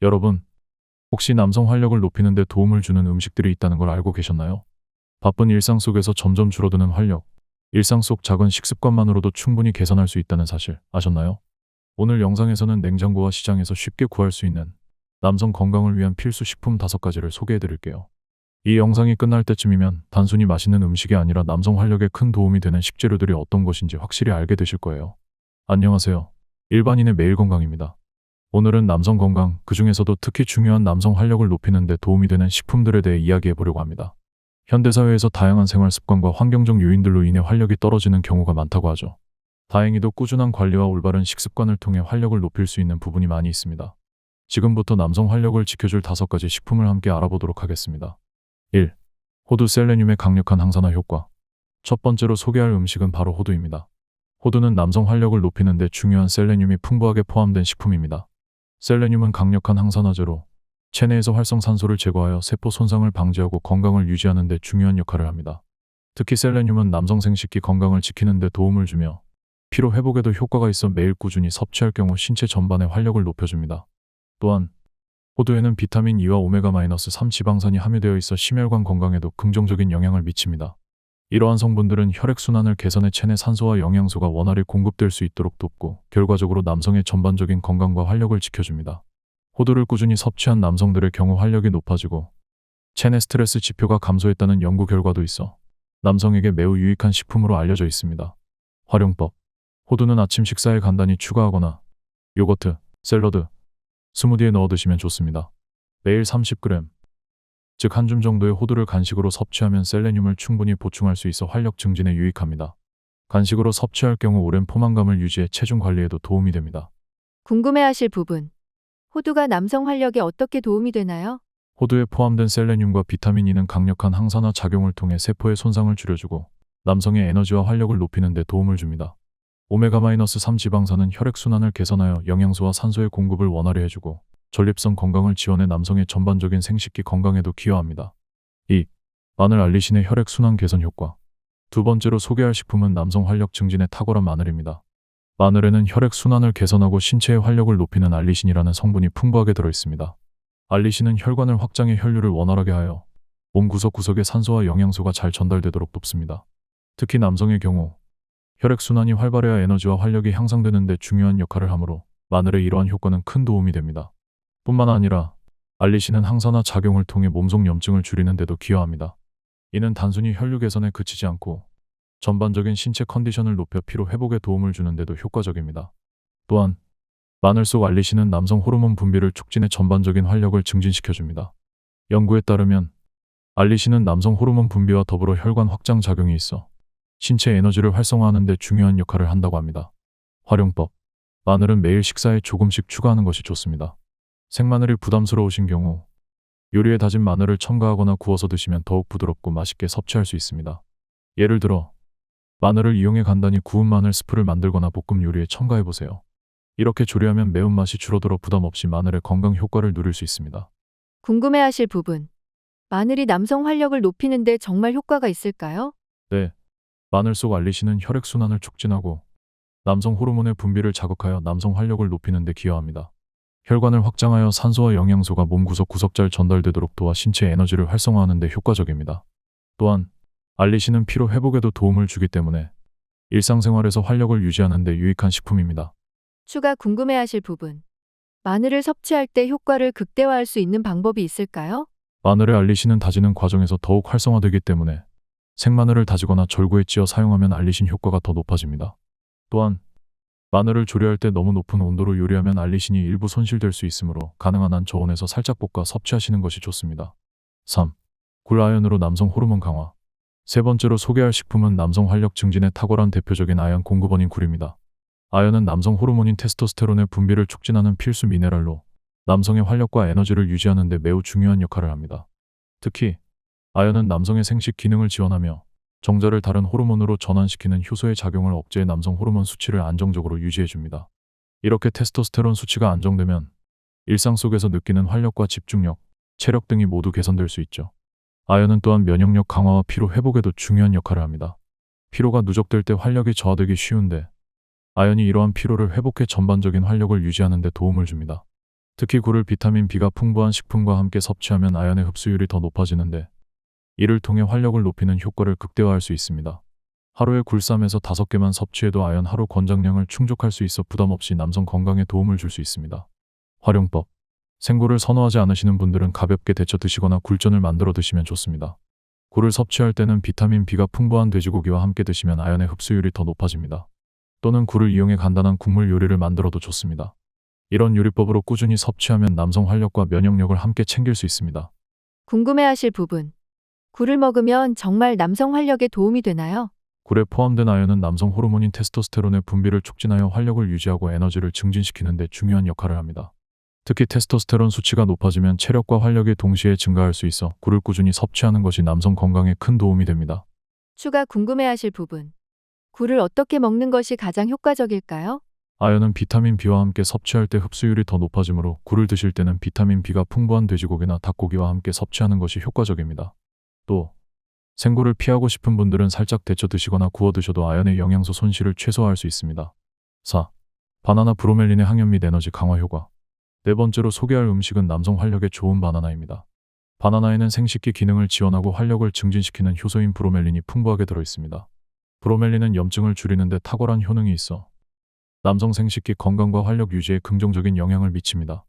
여러분, 혹시 남성 활력을 높이는 데 도움을 주는 음식들이 있다는 걸 알고 계셨나요? 바쁜 일상 속에서 점점 줄어드는 활력, 일상 속 작은 식습관만으로도 충분히 개선할 수 있다는 사실 아셨나요? 오늘 영상에서는 냉장고와 시장에서 쉽게 구할 수 있는 남성 건강을 위한 필수 식품 5가지를 소개해 드릴게요. 이 영상이 끝날 때쯤이면 단순히 맛있는 음식이 아니라 남성 활력에 큰 도움이 되는 식재료들이 어떤 것인지 확실히 알게 되실 거예요. 안녕하세요. 일반인의 매일 건강입니다. 오늘은 남성 건강, 그 중에서도 특히 중요한 남성 활력을 높이는 데 도움이 되는 식품들에 대해 이야기해 보려고 합니다. 현대사회에서 다양한 생활 습관과 환경적 요인들로 인해 활력이 떨어지는 경우가 많다고 하죠. 다행히도 꾸준한 관리와 올바른 식습관을 통해 활력을 높일 수 있는 부분이 많이 있습니다. 지금부터 남성 활력을 지켜줄 다섯 가지 식품을 함께 알아보도록 하겠습니다. 1. 호두 셀레늄의 강력한 항산화 효과. 첫 번째로 소개할 음식은 바로 호두입니다. 호두는 남성 활력을 높이는 데 중요한 셀레늄이 풍부하게 포함된 식품입니다. 셀레늄은 강력한 항산화제로 체내에서 활성산소를 제거하여 세포 손상을 방지하고 건강을 유지하는 데 중요한 역할을 합니다. 특히 셀레늄은 남성 생식기 건강을 지키는 데 도움을 주며 피로 회복에도 효과가 있어 매일 꾸준히 섭취할 경우 신체 전반의 활력을 높여줍니다. 또한 호두에는 비타민 E와 오메가-3 지방산이 함유되어 있어 심혈관 건강에도 긍정적인 영향을 미칩니다. 이러한 성분들은 혈액순환을 개선해 체내 산소와 영양소가 원활히 공급될 수 있도록 돕고 결과적으로 남성의 전반적인 건강과 활력을 지켜줍니다. 호두를 꾸준히 섭취한 남성들의 경우 활력이 높아지고 체내 스트레스 지표가 감소했다는 연구 결과도 있어 남성에게 매우 유익한 식품으로 알려져 있습니다. 활용법 호두는 아침 식사에 간단히 추가하거나 요거트, 샐러드, 스무디에 넣어 드시면 좋습니다. 매일 30g, 즉 한 줌 정도의 호두를 간식으로 섭취하면 셀레늄을 충분히 보충할 수 있어 활력 증진에 유익합니다. 간식으로 섭취할 경우 오랜 포만감을 유지해 체중 관리에도 도움이 됩니다. 궁금해하실 부분. 호두가 남성 활력에 어떻게 도움이 되나요? 호두에 포함된 셀레늄과 비타민 E는 강력한 항산화 작용을 통해 세포의 손상을 줄여주고 남성의 에너지와 활력을 높이는 데 도움을 줍니다. 오메가-3 지방산은 혈액순환을 개선하여 영양소와 산소의 공급을 원활히 해주고 전립선 건강을 지원해 남성의 전반적인 생식기 건강에도 기여합니다. 2. 마늘 알리신의 혈액순환 개선 효과 두 번째로 소개할 식품은 남성 활력 증진에 탁월한 마늘입니다. 마늘에는 혈액순환을 개선하고 신체의 활력을 높이는 알리신이라는 성분이 풍부하게 들어있습니다. 알리신은 혈관을 확장해 혈류를 원활하게 하여 몸 구석구석에 산소와 영양소가 잘 전달되도록 돕습니다. 특히 남성의 경우 혈액순환이 활발해야 에너지와 활력이 향상되는 데 중요한 역할을 하므로 마늘의 이러한 효과는 큰 도움이 됩니다. 뿐만 아니라 알리신은 항산화 작용을 통해 몸속 염증을 줄이는 데도 기여합니다. 이는 단순히 혈류 개선에 그치지 않고 전반적인 신체 컨디션을 높여 피로 회복에 도움을 주는 데도 효과적입니다. 또한 마늘 속 알리신은 남성 호르몬 분비를 촉진해 전반적인 활력을 증진시켜줍니다. 연구에 따르면 알리신은 남성 호르몬 분비와 더불어 혈관 확장 작용이 있어 신체 에너지를 활성화하는 데 중요한 역할을 한다고 합니다. 활용법. 마늘은 매일 식사에 조금씩 추가하는 것이 좋습니다. 생마늘이 부담스러우신 경우 요리에 다진 마늘을 첨가하거나 구워서 드시면 더욱 부드럽고 맛있게 섭취할 수 있습니다. 예를 들어 마늘을 이용해 간단히 구운 마늘 스프를 만들거나 볶음 요리에 첨가해 보세요. 이렇게 조리하면 매운맛이 줄어들어 부담 없이 마늘의 건강 효과를 누릴 수 있습니다. 궁금해하실 부분. 마늘이 남성 활력을 높이는데 정말 효과가 있을까요? 네. 마늘 속 알리신은 혈액순환을 촉진하고 남성 호르몬의 분비를 자극하여 남성 활력을 높이는 데 기여합니다. 혈관을 확장하여 산소와 영양소가 몸 구석구석 잘 전달되도록 도와 신체 에너지를 활성화하는 데 효과적입니다. 또한 알리신은 피로 회복에도 도움을 주기 때문에 일상생활에서 활력을 유지하는 데 유익한 식품입니다. 추가 궁금해하실 부분. 마늘을 섭취할 때 효과를 극대화할 수 있는 방법이 있을까요? 마늘의 알리신은 다지는 과정에서 더욱 활성화되기 때문에 생마늘을 다지거나 절구에 찧어 사용하면 알리신 효과가 더 높아집니다. 또한 마늘을 조리할 때 너무 높은 온도로 요리하면 알리신이 일부 손실될 수 있으므로 가능한 한 저온에서 살짝 볶아 섭취하시는 것이 좋습니다. 3. 굴 아연으로 남성 호르몬 강화 세 번째로 소개할 식품은 남성 활력 증진에 탁월한 대표적인 아연 공급원인 굴입니다. 아연은 남성 호르몬인 테스토스테론의 분비를 촉진하는 필수 미네랄로 남성의 활력과 에너지를 유지하는 데 매우 중요한 역할을 합니다. 특히 아연은 남성의 생식 기능을 지원하며 정자를 다른 호르몬으로 전환시키는 효소의 작용을 억제해 남성 호르몬 수치를 안정적으로 유지해 줍니다. 이렇게 테스토스테론 수치가 안정되면 일상 속에서 느끼는 활력과 집중력, 체력 등이 모두 개선될 수 있죠. 아연은 또한 면역력 강화와 피로 회복에도 중요한 역할을 합니다. 피로가 누적될 때 활력이 저하되기 쉬운데 아연이 이러한 피로를 회복해 전반적인 활력을 유지하는 데 도움을 줍니다. 특히 굴을 비타민 B가 풍부한 식품과 함께 섭취하면 아연의 흡수율이 더 높아지는데 이를 통해 활력을 높이는 효과를 극대화할 수 있습니다. 하루에 굴쌈에서 5개만 섭취해도 아연 하루 권장량을 충족할 수 있어 부담 없이 남성 건강에 도움을 줄 수 있습니다. 활용법 생굴을 선호하지 않으시는 분들은 가볍게 데쳐 드시거나 굴전을 만들어 드시면 좋습니다. 굴을 섭취할 때는 비타민 B가 풍부한 돼지고기와 함께 드시면 아연의 흡수율이 더 높아집니다. 또는 굴을 이용해 간단한 국물 요리를 만들어도 좋습니다. 이런 요리법으로 꾸준히 섭취하면 남성 활력과 면역력을 함께 챙길 수 있습니다. 궁금해하실 부분. 굴을 먹으면 정말 남성 활력에 도움이 되나요? 굴에 포함된 아연은 남성 호르몬인 테스토스테론의 분비를 촉진하여 활력을 유지하고 에너지를 증진시키는 데 중요한 역할을 합니다. 특히 테스토스테론 수치가 높아지면 체력과 활력이 동시에 증가할 수 있어 굴을 꾸준히 섭취하는 것이 남성 건강에 큰 도움이 됩니다. 추가 궁금해하실 부분. 굴을 어떻게 먹는 것이 가장 효과적일까요? 아연은 비타민 B와 함께 섭취할 때 흡수율이 더 높아지므로 굴을 드실 때는 비타민 B가 풍부한 돼지고기나 닭고기와 함께 섭취하는 것이 효과적입니다. 또 생굴을 피하고 싶은 분들은 살짝 데쳐 드시거나 구워 드셔도 아연의 영양소 손실을 최소화할 수 있습니다. 4. 바나나 브로멜린의 항염 및 에너지 강화 효과. 네 번째로 소개할 음식은 남성 활력에 좋은 바나나입니다. 바나나에는 생식기 기능을 지원하고 활력을 증진시키는 효소인 브로멜린이 풍부하게 들어 있습니다. 브로멜린은 염증을 줄이는 데 탁월한 효능이 있어 남성 생식기 건강과 활력 유지에 긍정적인 영향을 미칩니다.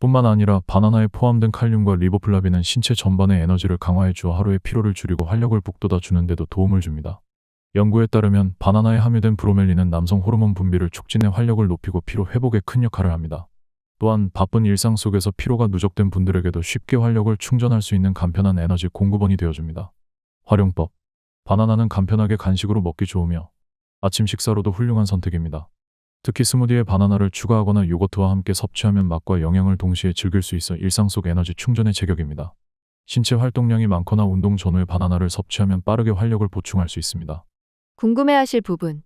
뿐만 아니라 바나나에 포함된 칼륨과 리보플라빈은 신체 전반의 에너지를 강화해 주어 하루의 피로를 줄이고 활력을 북돋아 주는 데도 도움을 줍니다. 연구에 따르면 바나나에 함유된 브로멜린은 남성 호르몬 분비를 촉진해 활력을 높이고 피로 회복에 큰 역할을 합니다. 또한 바쁜 일상 속에서 피로가 누적된 분들에게도 쉽게 활력을 충전할 수 있는 간편한 에너지 공급원이 되어줍니다. 활용법 바나나는 간편하게 간식으로 먹기 좋으며 아침 식사로도 훌륭한 선택입니다. 특히 스무디에 바나나를 추가하거나 요거트와 함께 섭취하면 맛과 영양을 동시에 즐길 수 있어 일상 속 에너지 충전의 제격입니다. 신체 활동량이 많거나 운동 전후에 바나나를 섭취하면 빠르게 활력을 보충할 수 있습니다. 궁금해하실 부분.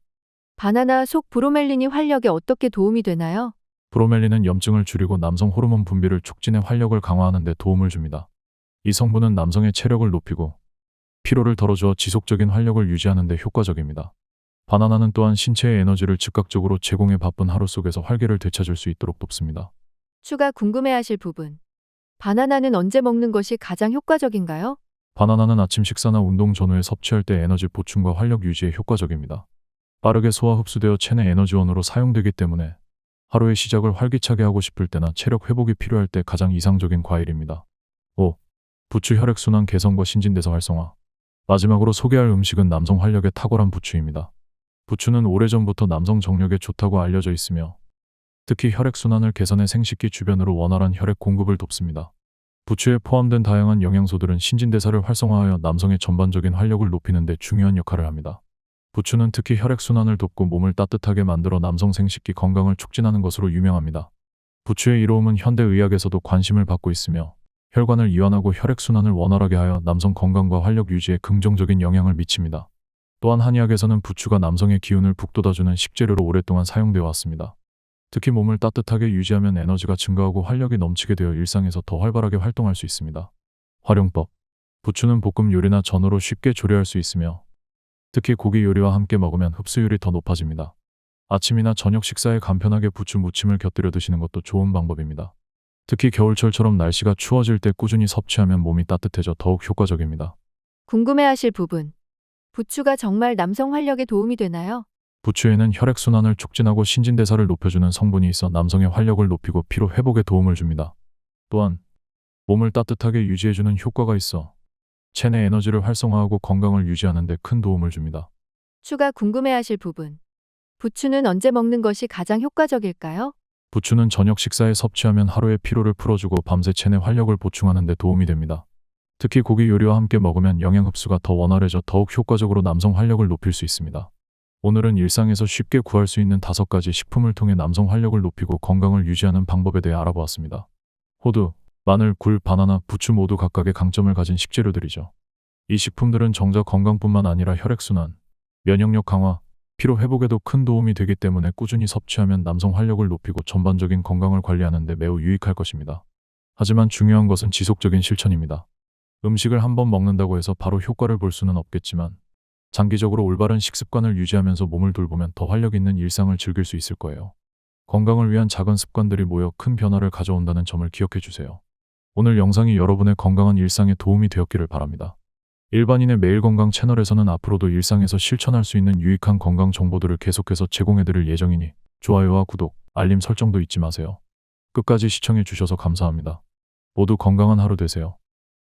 바나나 속 브로멜린이 활력에 어떻게 도움이 되나요? 브로멜린은 염증을 줄이고 남성 호르몬 분비를 촉진해 활력을 강화하는 데 도움을 줍니다. 이 성분은 남성의 체력을 높이고 피로를 덜어주어 지속적인 활력을 유지하는 데 효과적입니다. 바나나는 또한 신체의 에너지를 즉각적으로 제공해 바쁜 하루 속에서 활기를 되찾을 수 있도록 돕습니다. 추가 궁금해하실 부분. 바나나는 언제 먹는 것이 가장 효과적인가요? 바나나는 아침 식사나 운동 전후에 섭취할 때 에너지 보충과 활력 유지에 효과적입니다. 빠르게 소화 흡수되어 체내 에너지원으로 사용되기 때문에 하루의 시작을 활기차게 하고 싶을 때나 체력 회복이 필요할 때 가장 이상적인 과일입니다. 5. 부추 혈액순환 개선과 신진대사 활성화. 마지막으로 소개할 음식은 남성 활력에 탁월한 부추입니다. 부추는 오래전부터 남성 정력에 좋다고 알려져 있으며 특히 혈액순환을 개선해 생식기 주변으로 원활한 혈액 공급을 돕습니다. 부추에 포함된 다양한 영양소들은 신진대사를 활성화하여 남성의 전반적인 활력을 높이는 데 중요한 역할을 합니다. 부추는 특히 혈액순환을 돕고 몸을 따뜻하게 만들어 남성 생식기 건강을 촉진하는 것으로 유명합니다. 부추의 이로움은 현대의학에서도 관심을 받고 있으며 혈관을 이완하고 혈액순환을 원활하게 하여 남성 건강과 활력 유지에 긍정적인 영향을 미칩니다. 또한 한의학에서는 부추가 남성의 기운을 북돋아주는 식재료로 오랫동안 사용되어 왔습니다. 특히 몸을 따뜻하게 유지하면 에너지가 증가하고 활력이 넘치게 되어 일상에서 더 활발하게 활동할 수 있습니다. 활용법 부추는 볶음 요리나 전으로 쉽게 조리할 수 있으며 특히 고기 요리와 함께 먹으면 흡수율이 더 높아집니다. 아침이나 저녁 식사에 간편하게 부추 무침을 곁들여 드시는 것도 좋은 방법입니다. 특히 겨울철처럼 날씨가 추워질 때 꾸준히 섭취하면 몸이 따뜻해져 더욱 효과적입니다. 궁금해하실 부분. 부추가 정말 남성 활력에 도움이 되나요? 부추에는 혈액순환을 촉진하고 신진대사를 높여주는 성분이 있어 남성의 활력을 높이고 피로 회복에 도움을 줍니다. 또한 몸을 따뜻하게 유지해주는 효과가 있어 체내 에너지를 활성화하고 건강을 유지하는 데 큰 도움을 줍니다. 추가 궁금해하실 부분. 부추는 언제 먹는 것이 가장 효과적일까요? 부추는 저녁 식사에 섭취하면 하루의 피로를 풀어주고 밤새 체내 활력을 보충하는 데 도움이 됩니다. 특히 고기 요리와 함께 먹으면 영양 흡수가 더 원활해져 더욱 효과적으로 남성 활력을 높일 수 있습니다. 오늘은 일상에서 쉽게 구할 수 있는 다섯 가지 식품을 통해 남성 활력을 높이고 건강을 유지하는 방법에 대해 알아보았습니다. 호두, 마늘, 굴, 바나나, 부추 모두 각각의 강점을 가진 식재료들이죠. 이 식품들은 정작 건강뿐만 아니라 혈액순환, 면역력 강화, 피로 회복에도 큰 도움이 되기 때문에 꾸준히 섭취하면 남성 활력을 높이고 전반적인 건강을 관리하는 데 매우 유익할 것입니다. 하지만 중요한 것은 지속적인 실천입니다. 음식을 한번 먹는다고 해서 바로 효과를 볼 수는 없겠지만 장기적으로 올바른 식습관을 유지하면서 몸을 돌보면 더 활력 있는 일상을 즐길 수 있을 거예요. 건강을 위한 작은 습관들이 모여 큰 변화를 가져온다는 점을 기억해 주세요. 오늘 영상이 여러분의 건강한 일상에 도움이 되었기를 바랍니다. 일반인의 매일 건강 채널에서는 앞으로도 일상에서 실천할 수 있는 유익한 건강 정보들을 계속해서 제공해 드릴 예정이니 좋아요와 구독, 알림 설정도 잊지 마세요. 끝까지 시청해 주셔서 감사합니다. 모두 건강한 하루 되세요.